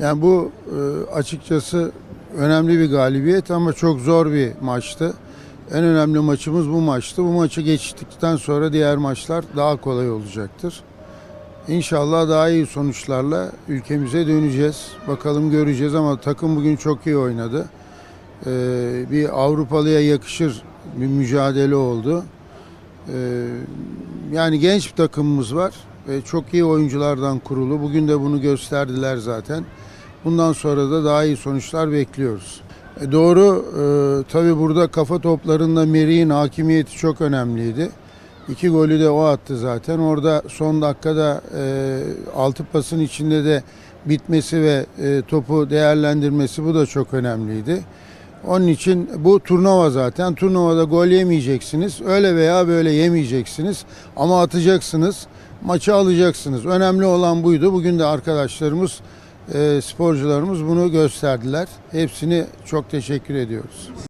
Yani bu e, açıkçası önemli bir galibiyet ama çok zor bir maçtı. En önemli maçımız bu maçtı. Bu maçı geçtikten sonra diğer maçlar daha kolay olacaktır. İnşallah daha iyi sonuçlarla ülkemize döneceğiz. Bakalım göreceğiz ama takım bugün çok iyi oynadı. Ee, bir Avrupalıya yakışır bir mücadele oldu. Ee, yani genç bir takımımız var. Ve çok iyi oyunculardan kurulu. Bugün de bunu gösterdiler zaten. Bundan sonra da daha iyi sonuçlar bekliyoruz. E, doğru, e, tabii burada kafa toplarında Meri'nin hakimiyeti çok önemliydi. İki golü de o attı zaten. Orada son dakikada e, altı pasın içinde de bitmesi ve e, topu değerlendirmesi bu da çok önemliydi. Onun için bu turnuva zaten. Turnuvada gol yemeyeceksiniz. Öyle veya böyle yemeyeceksiniz. Ama atacaksınız. Maçı alacaksınız. Önemli olan buydu. Bugün de arkadaşlarımız, e, sporcularımız bunu gösterdiler. Hepsini çok teşekkür ediyoruz.